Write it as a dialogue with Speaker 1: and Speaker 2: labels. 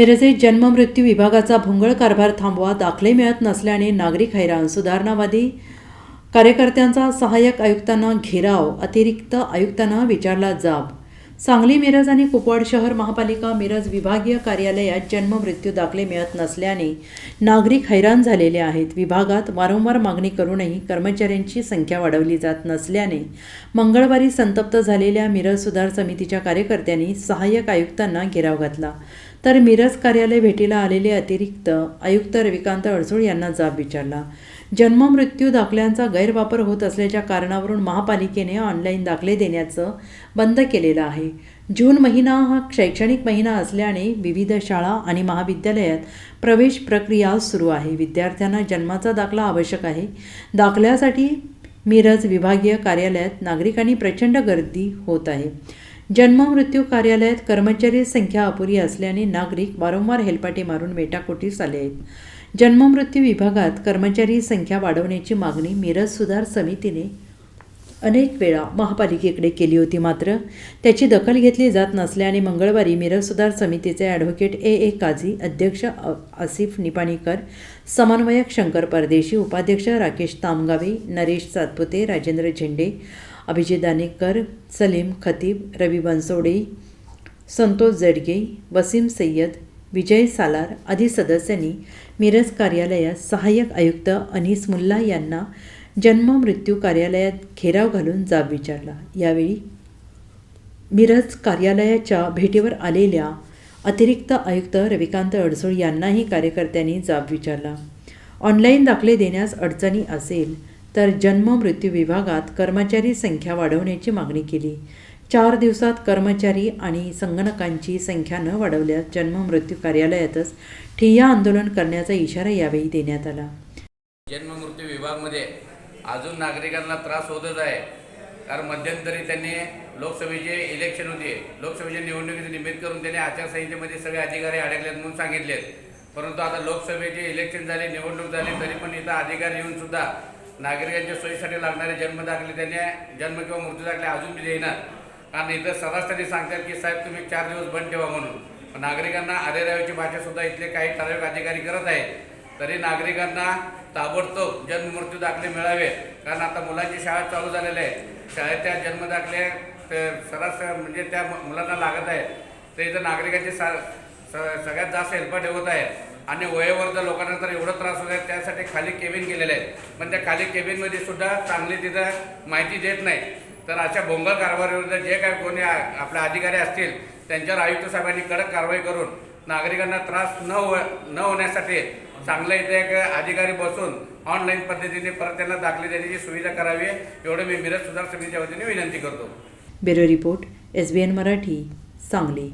Speaker 1: मिरजेत जन्ममृत्यू विभागाचा भोंगळ कारभार थांबवा दाखले मिळत नसल्याने नागरिक हैराण सुधारणावादी कार्यकर्त्यांचा सहाय्यक आयुक्तांना घेराव अतिरिक्त आयुक्तांना विचारला जाब. सांगली मिरज आणि कुपवाड शहर महापालिका मिरज विभागीय कार्यालयात जन्ममृत्यू दाखले मिळत नसल्याने नागरिक हैराण झालेले आहेत. विभागात वारंवार मागणी करूनही कर्मचाऱ्यांची संख्या वाढवली जात नसल्याने मंगळवारी संतप्त झालेल्या मिरज सुधार समितीच्या कार्यकर्त्यांनी सहाय्यक आयुक्तांना घेराव घातला. तर मिरज कार्यालय भेटीला आलेले अतिरिक्त आयुक्त रविकांत अडसूळ यांना जाब विचारला. जन्ममृत्यू दाखल्यांचा गैरवापर होत असल्याच्या कारणावरून महापालिकेने ऑनलाईन दाखले देण्याचं बंद केलेलं आहे. जून महिना हा शैक्षणिक महिना असल्याने विविध शाळा आणि महाविद्यालयात प्रवेश प्रक्रिया सुरू आहे. विद्यार्थ्यांना जन्माचा दाखला आवश्यक आहे. दाखल्यासाठी मिरज विभागीय कार्यालयात नागरिकांनी प्रचंड गर्दी होत आहे. जन्ममृत्यू कार्यालयात कर्मचारी संख्या अपुरी असल्याने नागरिक वारंवार हेलपाटे मारून मेटाकोटीस आले आहेत. जन्ममृत्यू विभागात कर्मचारी संख्या वाढवण्याची मागणी मिरज सुधार समितीने अनेक वेळा महापालिकेकडे केली होती मात्र त्याची दखल घेतली जात नसल्याने मंगळवारी मिरज सुधार समितीचे ॲडव्होकेट ए. ए. काझी अध्यक्ष अ- आसिफ निपाणीकर समन्वयक शंकर परदेशी उपाध्यक्ष राकेश तामगावे नरेश सातपुते राजेंद्र झेंडे अभिजित दानेकर सलीम खतीब रवी बनसोडे संतोष जडगे वसीम सय्यद विजय सालार आदी सदस्यांनी मिरज कार्यालयात सहाय्यक आयुक्त अनिस मुल्ला यांना जन्म मृत्यू कार्यालयात घेराव घालून जाब विचारला. यावेळी मिरज कार्यालयाच्या भेटीवर आलेल्या अतिरिक्त आयुक्त रविकांत अडसूळ यांनाही कार्यकर्त्यांनी जाब विचारला. ऑनलाईन दाखले देण्यास अडचणी असेल तर जन्म मृत्यू विभागात कर्मचारी संख्या वाढवण्याची मागणी केली. चार दिवसात कर्मचारी आणि संगणकांची संख्या न वाढवल्यास जन्म मृत्यू कार्यालयातच ठिय्या आंदोलन करण्याचा इशारा यावेळी देण्यात आला.
Speaker 2: जन्ममृत्यू विभागमध्ये अजून नागरिकांना त्रास होतच आहे. कारण मध्यंतरी त्यांनी लोकसभेचे इलेक्शन होते. लोकसभेच्या निवडणुकीचे निमित्त करून त्यांनी आचारसंहितेमध्ये सगळे अधिकारी अडकलेत म्हणून सांगितलेत. परंतु आता लोकसभेचे इलेक्शन झाले निवडणूक झाली तरी पण इथं अधिकारी येऊन सुद्धा नागरिकांच्या सोयीसाठी लागणारे जन्मदाखले त्यांनी जन्म किंवा मृत्यू दाखले अजून बी देणार कारण इथं सरासरी सांगतात की साहेब तुम्ही चार दिवस बंद ठेवा म्हणून. नागरिकांना अरेरावीची भाषासुद्धा इथले काही ठराविक अधिकारी करत आहेत. तरी नागरिकांना ताबडतोब जन्म मृत्यू दाखले मिळावे. कारण आता मुलांची शाळा चालू झालेल्या आहे. शाळेच्या जन्मदाखले दाखले सरास म्हणजे त्या मु- मुलांना लागत आहेत. तर इथं नागरिकांची सा स- सगळ्यात जास्त हेल्प होत आहेत. आणि वयोवर्ध लोकांना तर एवढं त्रास होत आहे त्यासाठी खाली केबिन गेलेले आहे पण त्या खाली केबिनमध्ये सुद्धा चांगली तिथं माहिती देत नाही. तर अशा भोंगळ कारभारीविरुद्ध जे काय कोणी आपल्या आपले अधिकारी असतील त्यांच्यावर आयुक्त साहेबांनी कडक कारवाई करून नागरिकांना त्रास न हो न होण्यासाठी चांगलं इथे एक अधिकारी बसून ऑनलाईन पद्धतीने परत त्यांना दाखले देण्याची सुविधा करावी एवढं मी मिरज सुधार समितीच्या वतीने विनंती करतो.
Speaker 1: Bureau report S B N Marathi Sangli.